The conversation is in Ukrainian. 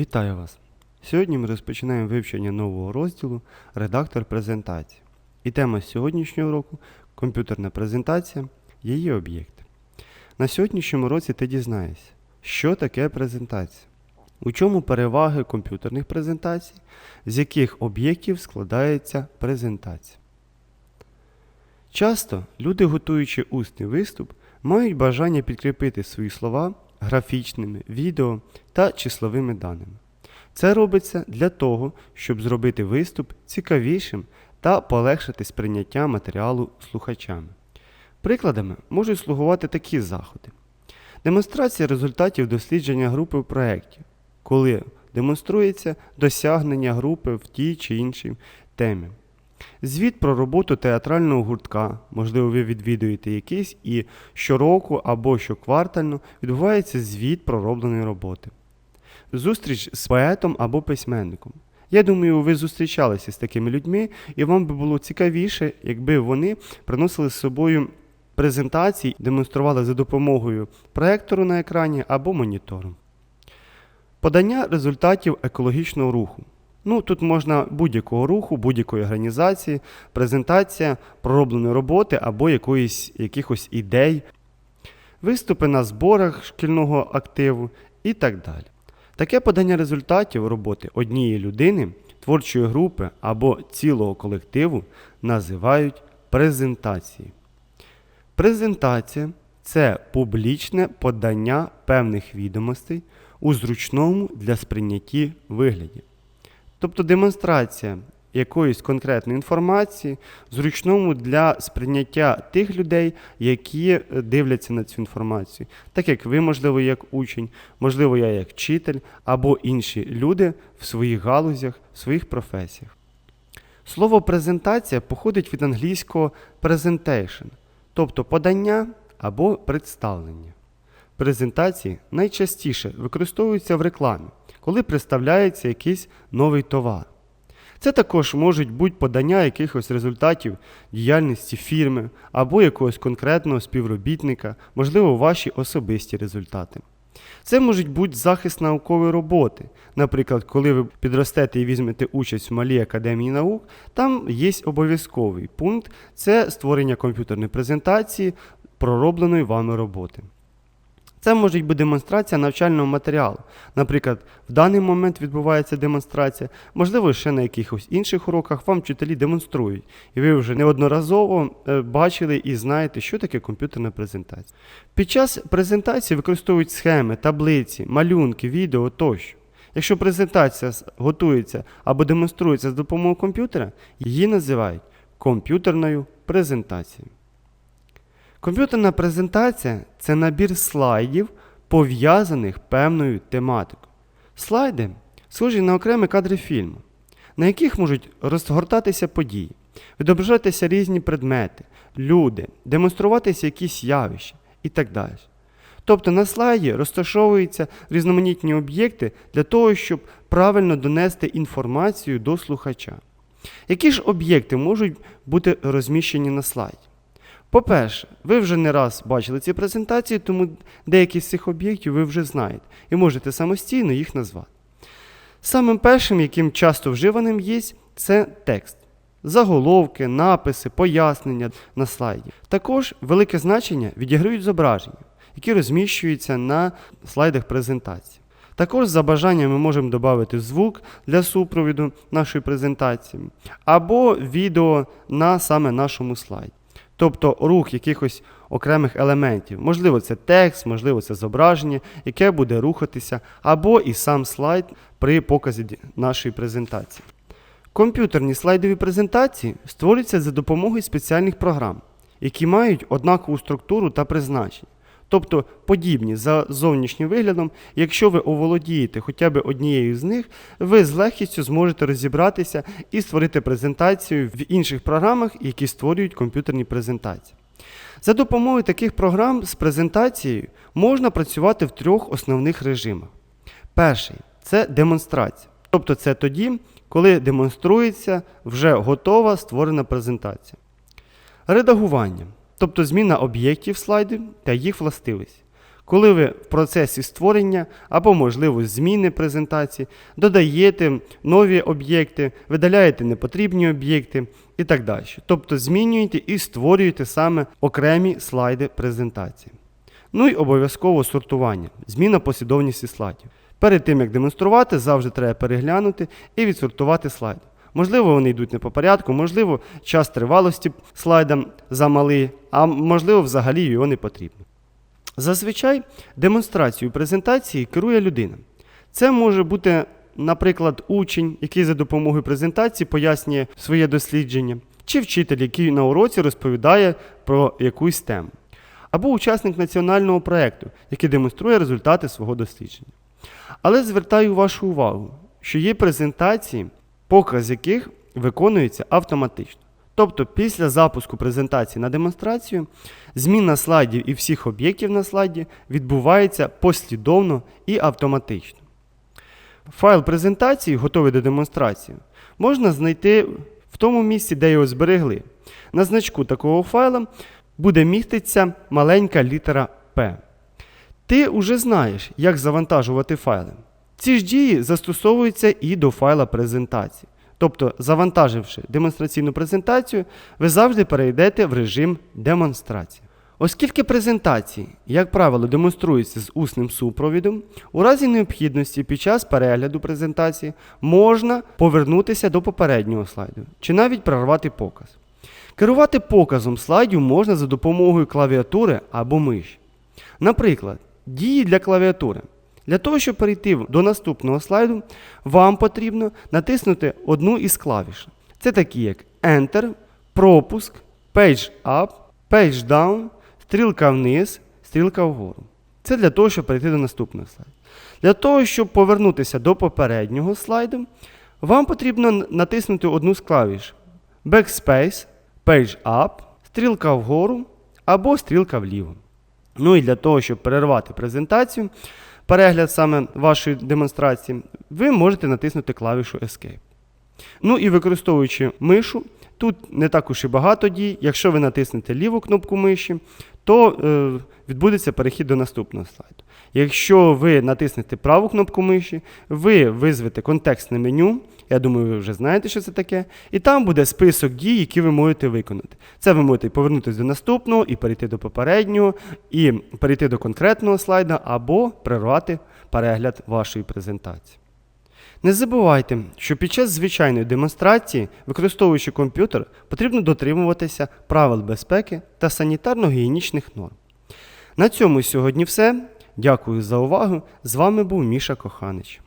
Вітаю вас! Сьогодні ми розпочинаємо вивчення нового розділу Редактор презентації. І тема сьогоднішнього року комп'ютерна презентація, її об'єкти. На сьогоднішньому році ти дізнаєшся, що таке презентація, у чому переваги комп'ютерних презентацій, з яких об'єктів складається презентація. Часто люди, готуючи усний виступ, мають бажання підкріпити свої слова графічними, відео та числовими даними. Це робиться для того, щоб зробити виступ цікавішим та полегшити сприйняття матеріалу слухачами. Прикладами можуть слугувати такі заходи: демонстрація результатів дослідження групи в проєкті, коли демонструється досягнення групи в тій чи іншій темі. Звіт про роботу театрального гуртка, можливо, ви відвідуєте якийсь, і щороку або щоквартально відбувається звіт проробленої роботи. Зустріч з поетом або письменником. Я думаю, ви зустрічалися з такими людьми, і вам би було цікавіше, якби вони приносили з собою презентації, демонстрували за допомогою проектору на екрані або монітору. Подання результатів екологічного руху. Ну, тут можна будь-якого руху, будь-якої організації, презентація проробленої роботи або якоїсь, якихось ідей, виступи на зборах шкільного активу і так далі. Таке подання результатів роботи однієї людини, творчої групи або цілого колективу називають презентацією. Презентація це публічне подання певних відомостей у зручному для сприйнятті вигляді. Тобто демонстрація якоїсь конкретної інформації зручному для сприйняття тих людей, які е, дивляться на цю інформацію. Так як ви, можливо, як учень, можливо, я як вчитель, або інші люди в своїх галузях, в своїх професіях. Слово презентація походить від англійського presentation, тобто подання або представлення. Презентації найчастіше використовуються в рекламі, коли представляється якийсь новий товар. Це також можуть бути подання якихось результатів діяльності фірми або якогось конкретного співробітника, можливо, ваші особисті результати. Це можуть бути захист наукової роботи. Наприклад, коли ви підростете і візьмете участь в малій академії наук, там є обов'язковий пункт це створення комп'ютерної презентації проробленої вами роботи. Це може бути демонстрація навчального матеріалу. Наприклад, в даний момент відбувається демонстрація, можливо, ще на якихось інших уроках вам вчителі демонструють, і ви вже неодноразово е, бачили і знаєте, що таке комп'ютерна презентація. Під час презентації використовують схеми, таблиці, малюнки, відео тощо. Якщо презентація готується або демонструється з допомогою комп'ютера, її називають комп'ютерною презентацією. Комп'ютерна презентація це набір слайдів, пов'язаних певною тематикою. Слайди схожі на окремі кадри фільму, на яких можуть розгортатися події, відображатися різні предмети, люди, демонструватися якісь явища і так далі. Тобто на слайді розташовуються різноманітні об'єкти для того, щоб правильно донести інформацію до слухача. Які ж об'єкти можуть бути розміщені на слайді? По-перше, ви вже не раз бачили ці презентації, тому деякі з цих об'єктів ви вже знаєте і можете самостійно їх назвати. Самим першим, яким часто вживаним є, це текст. Заголовки, написи, пояснення на слайді. Також велике значення відіграють зображення, які розміщуються на слайдах презентації. Також за бажанням ми можемо додати звук для супровіду нашої презентації, або відео на саме нашому слайді. Тобто рух якихось окремих елементів. Можливо, це текст, можливо, це зображення, яке буде рухатися, або і сам слайд при показі нашої презентації. Комп'ютерні слайдові презентації створюються за допомогою спеціальних програм, які мають однакову структуру та призначення. Тобто подібні за зовнішнім виглядом, якщо ви оволодієте хоча б однією з них, ви з легкістю зможете розібратися і створити презентацію в інших програмах, які створюють комп'ютерні презентації. За допомогою таких програм з презентацією можна працювати в трьох основних режимах. Перший це демонстрація. Тобто це тоді, коли демонструється вже готова створена презентація. Редагування тобто зміна об'єктів слайду та їх властивості. коли ви в процесі створення або, можливо, зміни презентації, додаєте нові об'єкти, видаляєте непотрібні об'єкти і так далі. Тобто змінюєте і створюєте саме окремі слайди презентації. Ну і обов'язково сортування, зміна послідовності слайдів. Перед тим як демонструвати, завжди треба переглянути і відсортувати слайди. Можливо, вони йдуть не по порядку, можливо, час тривалості слайда замалий, а можливо, взагалі його не потрібно. Зазвичай демонстрацією презентації керує людина. Це може бути, наприклад, учень, який за допомогою презентації пояснює своє дослідження, чи вчитель, який на уроці розповідає про якусь тему, або учасник національного проєкту, який демонструє результати свого дослідження. Але звертаю вашу увагу, що є презентації, показ яких виконується автоматично. Тобто після запуску презентації на демонстрацію зміна слайдів і всіх об'єктів на слайді відбувається послідовно і автоматично. Файл презентації, готовий до демонстрації, можна знайти в тому місці, де його зберегли. На значку такого файла буде міститися маленька літера P. Ти вже знаєш, як завантажувати файли. Ці ж дії застосовуються і до файла презентації. Тобто, завантаживши демонстраційну презентацію, ви завжди перейдете в режим демонстрації. Оскільки презентації, як правило, демонструються з усним супровідом, у разі необхідності під час перегляду презентації можна повернутися до попереднього слайду чи навіть прорвати показ. Керувати показом слайдів можна за допомогою клавіатури або миші. Наприклад, дії для клавіатури. Для того, щоб перейти до наступного слайду, вам потрібно натиснути одну із клавіш. Це такі, як Enter, пропуск, Page Up, Page Down, стрілка вниз, стрілка вгору. Це для того, щоб перейти до наступного слайду. Для того, щоб повернутися до попереднього слайду, вам потрібно натиснути одну з клавіш Backspace, Page Up, стрілка вгору або стрілка вліво. Ну і для того, щоб перервати презентацію, перегляд саме вашої демонстрації, ви можете натиснути клавішу Escape. Ну і використовуючи мишу, тут не так уж і багато дій. Якщо ви натиснете ліву кнопку миші, то е, відбудеться перехід до наступного слайду. Якщо ви натиснете праву кнопку миші, ви визвете контекстне меню. Я думаю, ви вже знаєте, що це таке. І там буде список дій, які ви можете виконати. Це ви можете повернутися до наступного і перейти до попереднього, і перейти до конкретного слайда, або прервати перегляд вашої презентації. Не забувайте, що під час звичайної демонстрації, використовуючи комп'ютер, потрібно дотримуватися правил безпеки та санітарно-гігієнічних норм. На цьому сьогодні все. Дякую за увагу. З вами був Міша Коханич.